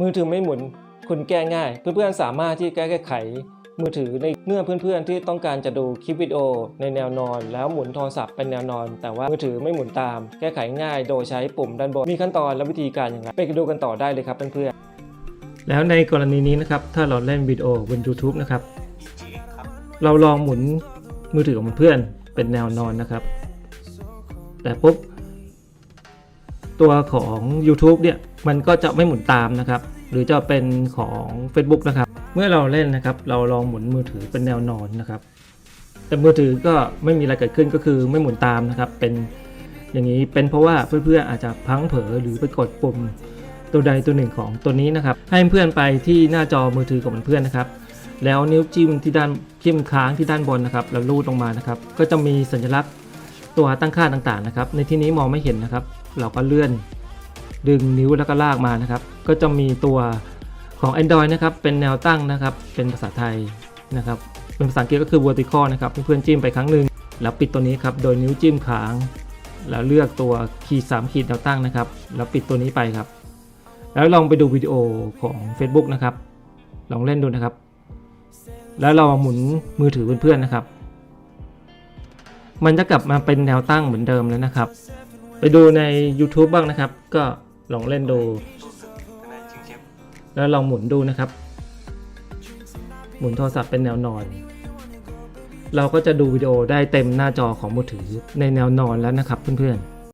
มือถือไม่หมุนคุณแก้ง่าย เพื่อนๆสามารถที่แก้ไข มือถือในเมื่อเพื่อนๆที่ต้องการจะดูคลิปวิดีโอในแนวนอน แล้วหมุนโทรศัพท์เป็นแนวนอน แต่ว่ามือถือไม่หมุนตาม แก้ไขง่าย โดยใช้ปุ่มด้านบนมีขั้นตอนและวิธีการอย่างไรไปดูกันต่อได้เลยครับเพื่อนๆแล้วในกรณีนี้นะครับถ้าเราเล่นวิดีโอบน YouTube นะครับเราลองหมุนมือถือของเพื่อนเป็นแนวนอนนะครับ แต่ปุ๊บ ตัวของ YouTube เนี่ยมันก็จะไม่หมุนตามนะครับ หรือจะเป็นของ Facebook นะครับ เมื่อเราเล่นนะครับ เราลองหมุนมือถือเป็นแนวนอนนะครับ แต่มือถือก็ไม่มีอะไรเกิดขึ้นก็คือไม่หมุนตามนะครับ เป็นอย่างนี้เป็นเพราะว่าเพื่อนๆอาจจะพังเผลอหรือไปกดปุ่มตัวใดตัวหนึ่งของตัวนี้นะครับ ให้เพื่อนไปที่หน้าจอมือถือของเพื่อนนะครับ แล้วนิ้วจิ้มที่ด้านจิ้มค้างที่ด้านบนนะครับ แล้วลูดลงมานะครับ ก็จะมีสัญลักษณ์ตัวตั้งค่าต่างๆนะครับ ในที่นี้มองไม่เห็นนะครับ เราก็เลื่อนดึงนิ้วแล้วก็ลากมานะครับ ก็จะมีตัวของ Android นะครับเป็นแนวตั้งนะครับ เป็นภาษาไทยนะครับเป็นภาษาอังกฤษก็คือ vertical นะครับเพื่อนๆจิ้มไปครั้งหนึ่งแล้วปิดตัวนี้ครับโดยนิ้วจิ้มค้าง แล้วเลือกตัวขีด3ขีดแนวตั้งนะครับ แล้วปิดตัวนี้ไปครับ แล้วลองไปดูวิดีโอของ Facebook นะครับ ลองเล่นดูนะครับ แล้วเราหมุนมือถือเพื่อนๆนะครับ มันจะกลับมาเป็นแนวตั้งเหมือนเดิมแล้วนะครับ ไปดูใน YouTube บ้างนะครับ ก็ลองเล่นดู แล้วลองหมุนดูนะครับ หมุนโทรศัพท์เป็นแนวนอน เราก็จะดูวิดีโอได้เต็มหน้าจอของมือถือในแนวนอนแล้วนะครับเพื่อนๆ